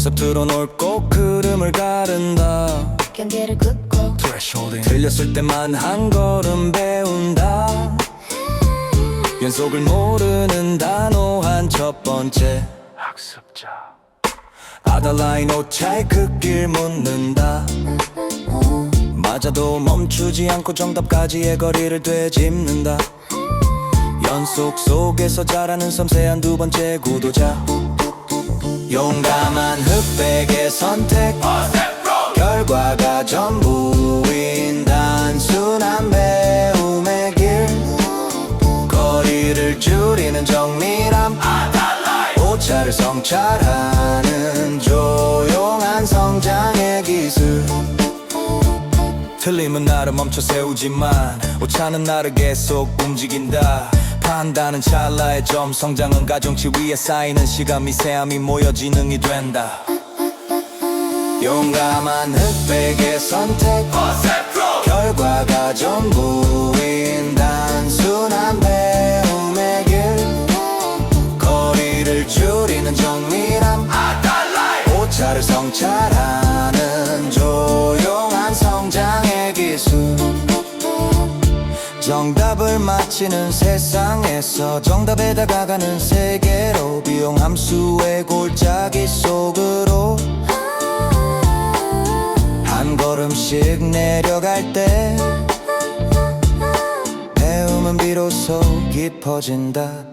모습 드러놓고 흐름을 가른다. 경계를 긋고 틀렸을 때만 한 걸음 배운다. 연속을 모르는 단호한 첫 번째. 학습자. 아달라인 오차에 그길 묻는다. 맞아도 멈추지 않고 정답까지의 거리를 되짚는다. 연속 속에서 자라는 섬세한 두 번째 구도자 용감한 흑백의 선택. 결과가 전부인 단순한 배움의 길. 거리를 줄이는 정밀함. 오차를 성찰하는 조용한 성장의 기술. 틀림은 나를 멈춰 세우지만 오차는 나를 계속 움직인다 판단은 찰나의 점. 성장은 가중치 위에 쌓이는 시간 미세함이 모여 지능이 된다. 용감한 흑백의 선택. 결과가 전부인 단순한 배움의 길 거리를 줄이는 정밀함. 오차를 성찰하는 정답을 맞히는 세상에서 정답에 다가가는 세계로 비용 함수의 골짜기 속으로 한 걸음씩 내려갈 때 배움은 비로소 깊어진다.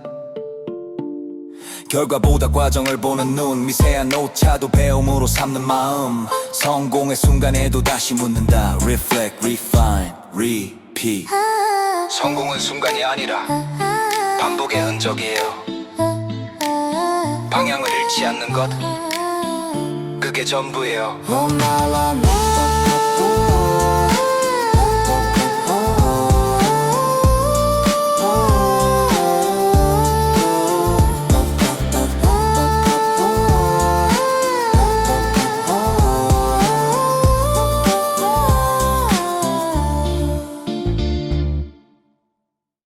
결과보다 과정을 보는 눈 미세한 오차도 배움으로 삼는 마음. 성공의 순간에도 다시 묻는다. Reflect, refine, repeat 성공은 순간이 아니라 반복의 흔적이에요. 방향을 잃지 않는 것. 그게 전부예요. Oh la